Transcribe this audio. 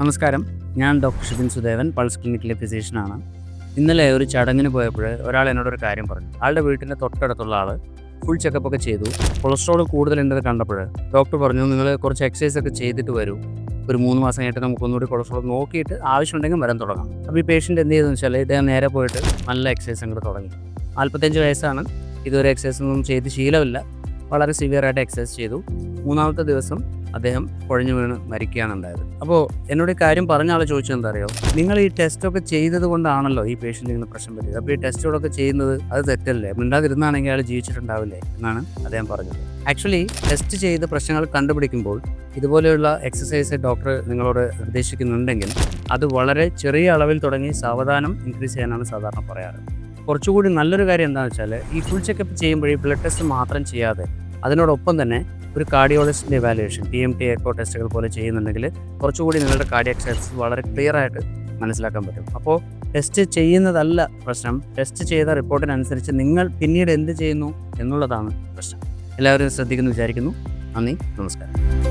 നമസ്കാരം. ഞാൻ doctor Shibin Sudevan pulse ക്ലിനിക്കിലെ ഫിസിഷ്യനാണ്. ഇന്നലെ ഒരു ചടങ്ങിന് പോയപ്പോൾ ഒരാൾ എന്നോടൊരു കാര്യം പറഞ്ഞു. ആളുടെ വീട്ടിന്റെ തൊട്ടടുത്തുള്ള ആൾ ഫുൾ ചെക്കപ്പ് ഒക്കെ ചെയ്തു. കൊളസ്ട്രോൾ കൂടുതലുണ്ടെന്ന് കണ്ടപ്പോൾ ഡോക്ടർ പറഞ്ഞു നിങ്ങൾ കുറച്ച് എക്സസൈസ് ഒക്കെ ചെയ്തിട്ട് വരൂ. ഒരു മൂന്ന് മാസം കഴിഞ്ഞിട്ട് നമുക്ക് ഒന്നുകൂടി കൊളസ്ട്രോൾ നോക്കിയിട്ട് ആവശ്യമുണ്ടെങ്കിൽ വരാൻ തുടങ്ങാം. അപ്പോൾ ഈ പേഷ്യന്റ് എന്ത് ചെയ്തെന്ന് വെച്ചാൽ ഇദ്ദേഹം നേരെ പോയിട്ട് നല്ല എക്സസൈസ് അങ്ങോട്ട് തുടങ്ങി. നാൽപ്പത്തഞ്ച് വയസ്സാണ്. ഇതുവരെ എക്സസൈസ് ഒന്നും ചെയ്ത് ശീലമില്ല. വളരെ സിവിയറായിട്ട് എക്സസൈസ് ചെയ്തു. മൂന്നാമത്തെ ദിവസം അദ്ദേഹം കുഴഞ്ഞു വീണ് മരിക്കുകയാണ് ഉണ്ടായത് അപ്പോൾ എന്നോട് ഈ കാര്യം പറഞ്ഞ ആൾ എന്താ അറിയോ നിങ്ങൾ ഈ ടെസ്റ്റൊക്കെ ചെയ്തത് കൊണ്ടാണല്ലോ ഈ പേഷ്യന്റ് ഇങ്ങനെ പ്രശ്നം പറ്റിയത്. അപ്പോൾ ഈ ടെസ്റ്റുകളൊക്കെ ചെയ്യുന്നത് അത് തെറ്റല്ലേ? മിണ്ടാതിരുന്നാണെങ്കിൽ അയാൾ ജീവിച്ചിട്ടുണ്ടാവില്ലേ? എന്നാണ് അദ്ദേഹം പറഞ്ഞത്. ആക്ച്വലി ടെസ്റ്റ് ചെയ്ത് പ്രശ്നങ്ങൾ കണ്ടുപിടിക്കുമ്പോൾ ഇതുപോലെയുള്ള എക്സസൈസ് ഡോക്ടർ നിങ്ങളോട് നിർദ്ദേശിക്കുന്നുണ്ടെങ്കിൽ അത് വളരെ ചെറിയ അളവിൽ തുടങ്ങി സാവധാനം ഇൻക്രീസ് ചെയ്യാനാണ് സാധാരണ പറയാറ്. കുറച്ചുകൂടി നല്ലൊരു കാര്യം എന്താണെന്ന് വെച്ചാൽ ഈ ഫുൾ ചെക്കപ്പ് ചെയ്യുമ്പോൾ ബ്ലഡ് ടെസ്റ്റ് മാത്രം ചെയ്യാതെ അതിനോടൊപ്പം തന്നെ ഒരു കാർഡിയോളജിസ്റ്റിന്റെ evaluation T M T echo ടെസ്റ്റുകൾ പോലെ ചെയ്യുന്നുണ്ടെങ്കിൽ കുറച്ചുകൂടി നിങ്ങളുടെ കാർഡിയാക് സ്റ്റാറ്റസ് വളരെ ക്ലിയർ ആയിട്ട് മനസ്സിലാക്കാൻ പറ്റും. അപ്പോൾ ടെസ്റ്റ് ചെയ്യുന്നതല്ല പ്രശ്നം. ടെസ്റ്റ് ചെയ്ത റിപ്പോർട്ടിനനുസരിച്ച് നിങ്ങൾ പിന്നീട് എന്ത് ചെയ്യുന്നു എന്നുള്ളതാണ് പ്രശ്നം. എല്ലാവരും ശ്രദ്ധിക്കുന്നു വിചാരിക്കുന്നു. നന്ദി. നമസ്കാരം.